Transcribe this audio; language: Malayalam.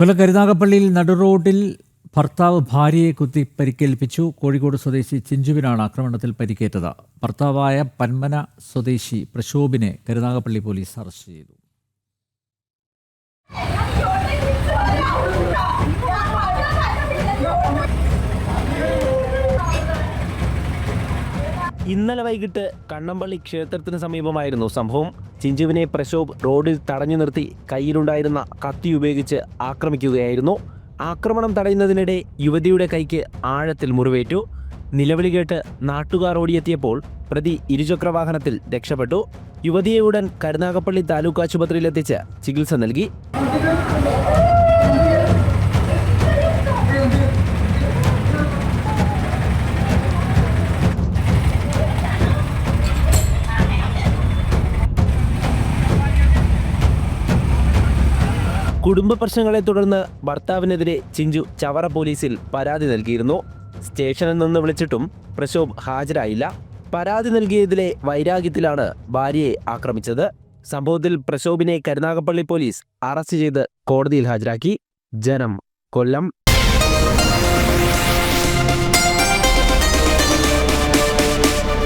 കൊല്ലം കരുനാഗപ്പള്ളിയിൽ നടുറോഡിൽ ഭർത്താവ് ഭാര്യയെ കുത്തി പരിക്കേൽപ്പിച്ചു. കോഴിക്കോട് സ്വദേശി ചിഞ്ചുവിനാണ് ആക്രമണത്തിൽ പരിക്കേറ്റത്. ഭർത്താവായ പന്മന സ്വദേശി പ്രശോഭിനെ കരുനാഗപ്പള്ളി പോലീസ് അറസ്റ്റ് ചെയ്തു. ഇന്നലെ വൈകിട്ട് കണ്ണമ്പള്ളി ക്ഷേത്രത്തിന് സമീപമായിരുന്നു സംഭവം. ചിഞ്ചുവിനെ പ്രശോഭ് റോഡിൽ തടഞ്ഞു നിർത്തി കയ്യിലുണ്ടായിരുന്ന കത്തി ഉപയോഗിച്ച് ആക്രമിക്കുകയായിരുന്നു. ആക്രമണം തടയുന്നതിനിടെ യുവതിയുടെ കൈക്ക് ആഴത്തിൽ മുറിവേറ്റു. നിലവിളി കേട്ട് നാട്ടുകാർ ഓടിയെത്തിയപ്പോൾ പ്രതി ഇരുചക്ര വാഹനത്തിൽ രക്ഷപ്പെട്ടു. യുവതിയെ ഉടൻ കരുനാഗപ്പള്ളി താലൂക്ക് ആശുപത്രിയിലെത്തിച്ച് ചികിത്സ നൽകി. കുടുംബ പ്രശ്നങ്ങളെ തുടർന്ന് ഭർത്താവിനെതിരെ ചിഞ്ചു ചവറ പോലീസിൽ പരാതി നൽകിയിരുന്നു. സ്റ്റേഷനിൽ നിന്ന് വിളിച്ചിട്ടും പ്രശോഭ് ഹാജരായില്ല. പരാതി നൽകിയതിലെ വൈരാഗ്യത്തിലാണ് ഭാര്യയെ ആക്രമിച്ചത്. സംഭവത്തിൽ പ്രശോഭിനെ കരുനാഗപ്പള്ളി പോലീസ് അറസ്റ്റ് ചെയ്ത് കോടതിയിൽ ഹാജരാക്കി. ജനം കൊല്ലം.